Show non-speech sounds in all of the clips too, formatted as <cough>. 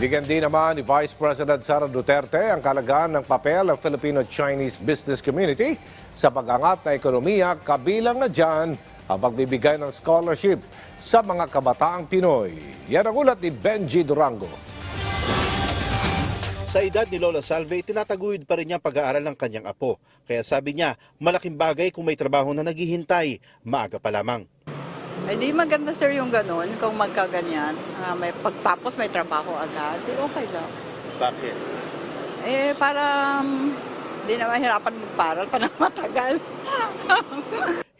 Binigyan din naman ni Vice President Sara Duterte ang kalagaan ng papel ng Filipino-Chinese business community sa pag-angat na ekonomiya kabilang na dyan ang pagbibigay ng scholarship sa mga kabataang Pinoy. Yan ang ulat ni Benji Durango. Sa edad ni Lola Salve, tinataguyod pa rin niya pag-aaral ng kanyang apo. Kaya sabi niya, malaking bagay kung may trabaho na naghihintay, maaga pa lamang. Ay di maganda sir yung ganun, kung magkaganyan. Ah, may pagtapos may trabaho agad, di okay lang. Bakit? Eh para um, di na mahirapan magparal pa ng <laughs> matagal.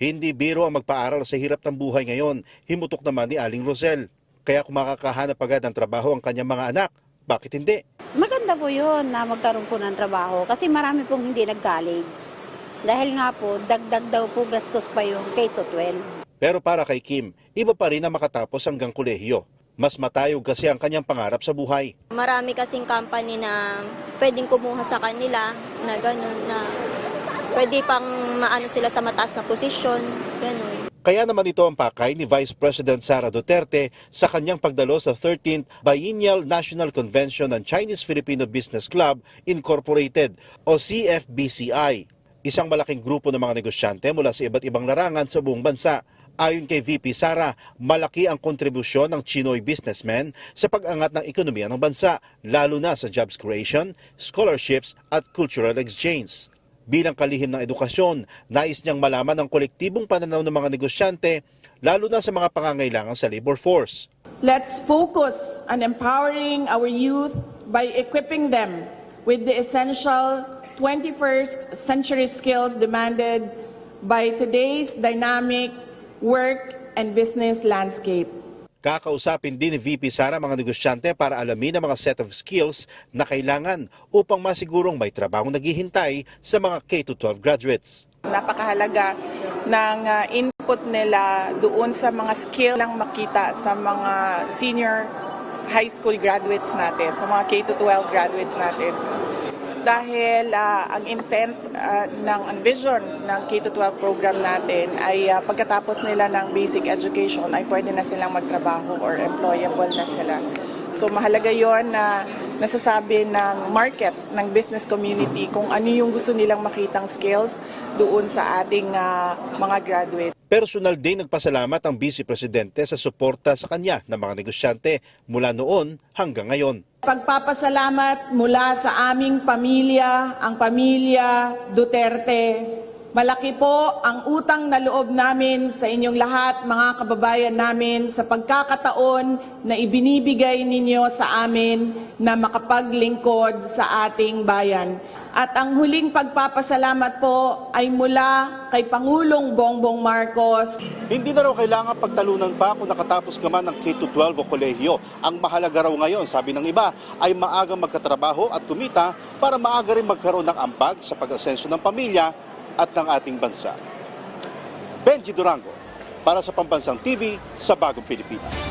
Hindi biro ang magpaaral sa hirap ng buhay ngayon, himutok naman ni Aling Rosel. Kaya kung makakahanap agad ng trabaho ang kanyang mga anak, bakit hindi? Maganda po yun na magkaroon po ng trabaho kasi marami pong hindi nag-college. Dahil nga po, dagdag daw po gastos pa yung K-12. Pero para kay Kim, iba pa rin na makatapos hanggang kolehiyo. Mas matayog kasi ang kanyang pangarap sa buhay. Marami kasing company na pwedeng kumuha sa kanila na gano'n na pwede pang maano sila sa mataas na posisyon, gano'n. Kaya naman ito ang pakay ni Vice President Sara Duterte sa kanyang pagdalo sa 13th Biennial National Convention ng Chinese-Filipino Business Club Incorporated o CFBCI. Isang malaking grupo ng mga negosyante mula sa iba't ibang larangan sa buong bansa. Ayon kay VP Sara, malaki ang kontribusyon ng Chinoy businessmen sa pag-angat ng ekonomiya ng bansa, lalo na sa jobs creation, scholarships at cultural exchange. Bilang kalihim ng edukasyon, nais niyang malaman ang kolektibong pananaw ng mga negosyante, lalo na sa mga pangangailangan sa labor force. Let's focus on empowering our youth by equipping them with the essential 21st century skills demanded by today's dynamic work and business landscape. Kakausapin din ni VP Sara mga negosyante para alamin ang mga set of skills na kailangan upang masigurong may trabaho naghihintay sa mga K-12 graduates. Napakahalaga ng uh, input nila doon sa mga skill lang makita sa mga senior high school graduates natin, sa mga K-12 graduates natin. Dahil uh, ang intent uh, ng ang vision ng K-12 program natin ay uh, pagkatapos nila ng basic education ay pwede na silang magtrabaho or employable na sila. So mahalaga yon na nasasabi ng market, ng business community kung ano yung gusto nilang makitang skills doon sa ating uh, mga graduate. Personal din nagpasalamat ang Vice Presidente sa suporta sa kanya ng mga negosyante mula noon hanggang ngayon. Pagpapasalamat mula sa aming pamilya, ang pamilya Duterte. Malaki po ang utang na loob namin sa inyong lahat, mga kababayan namin, sa pagkakataon na ibinibigay ninyo sa amin na makapaglingkod sa ating bayan. At ang huling pagpapasalamat po ay mula kay Pangulong Bongbong Marcos, Hindi na raw kailangan pagtalunan pa kung nakatapos ka man ng K-12 o kolehiyo. Ang mahalaga raw ngayon, sabi ng iba, ay maagang magkatrabaho at kumita para maaga rin magkaroon ng ambag sa pag-asenso ng pamilya at ng ating bansa. Benji Durango, para sa Pambansang TV sa Bagong Pilipinas.